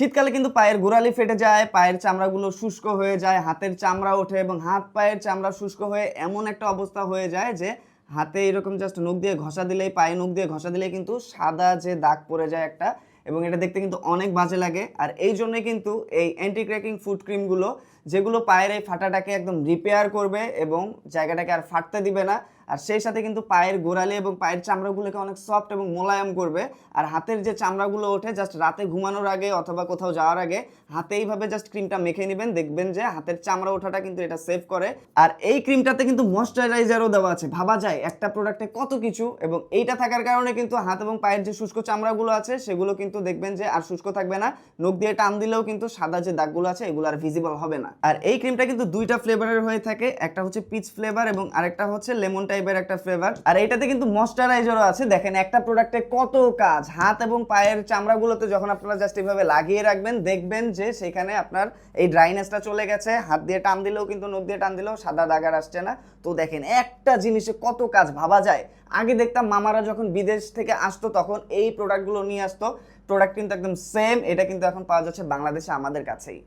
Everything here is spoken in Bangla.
শীতকালে কিন্তু পায়ের গোড়ালি ফেটে যায়, পায়ের চামড়াগুলো শুষ্ক হয়ে যায়, হাতের চামড়া ওঠে এবং হাত পায়ের চামড়া শুষ্ক হয়ে এমন একটা অবস্থা হয়ে যায় যে হাতে এরকম জাস্ট নখ দিয়ে ঘষা দিলেই, পায়ে নখ দিয়ে ঘষা দিলেই কিন্তু সাদা যে দাগ পড়ে যায় একটা এবং এটা দেখতে কিন্তু অনেক বাজে লাগে। আর এই জন্য কিন্তু এই অ্যান্টি ক্র্যাকিং ফুড ক্রিমগুলো যেগুলো পায়ের এই ফাটাটাকে একদম রিপেয়ার করবে এবং জায়গাটাকে আর ফাটতে দিবে না আর সেই সাথে কিন্তু পায়ের গোড়ালি এবং পায়ের চামড়াগুলোকে অনেক সফট এবং মোলায়েম করবে। আর হাতের যে চামড়াগুলো ওঠে জাস্ট রাতে ঘুমানোর আগে অথবা কোথাও যাওয়ার আগে হাতে এইভাবে জাস্ট ক্রিমটা মেখে নেবেন। দেখবেন যে হাতের চামড়া ওঠাটা কিন্তু এটা সেভ করে। আর এই ক্রিমটাতে কিন্তু ময়শ্চারাইজারও দেওয়া আছে। ভাবা যায় একটা প্রোডাক্টে কত কিছু এবং এইটা থাকার কারণে কিন্তু হাত এবং পায়ের যে শুষ্ক চামড়াগুলো আছে, সেগুলো কিন্তু দেখবেন যে আর শুষ্ক থাকবে না। নখ দিয়ে টান দিলেও কিন্তু সাদা যে দাগগুলো আছে, এগুলো আর ভিজিবল হবে না। আর এই ক্রিমটা কিন্তু দুইটা ফ্লেভারের হয়ে থাকে। একটা হচ্ছে পিচ ফ্লেভার এবং আরেকটা হচ্ছে লেমন টাইপের একটা ফ্লেভার আর এইটাতে কিন্তু ময়শ্চারাইজারও আছে। দেখেন, একটা প্রোডাক্টে কত কাজ। হাত এবং পায়ের চামড়াগুলোতে যখন আপনারা জাস্ট এইভাবে লাগিয়ে রাখবেন, দেখবেন যে সেখানে আপনার এই ড্রাইনেসটা চলে গেছে। হাত দিয়ে টান দিলেও কিন্তু নখ দিয়ে টান দিলেও সাদা দাগ আর আসছে না। তো দেখেন, একটা জিনিসে কত কাজ ভাবা যায়। আগে দেখতাম মামারা যখন বিদেশ থেকে আসতো, তখন এই প্রোডাক্টগুলো নিয়ে আসতো। প্রোডাক্ট কিন্তু একদম সেম এটা কিন্তু এখন পাওয়া যাচ্ছে বাংলাদেশে আমাদের কাছেই।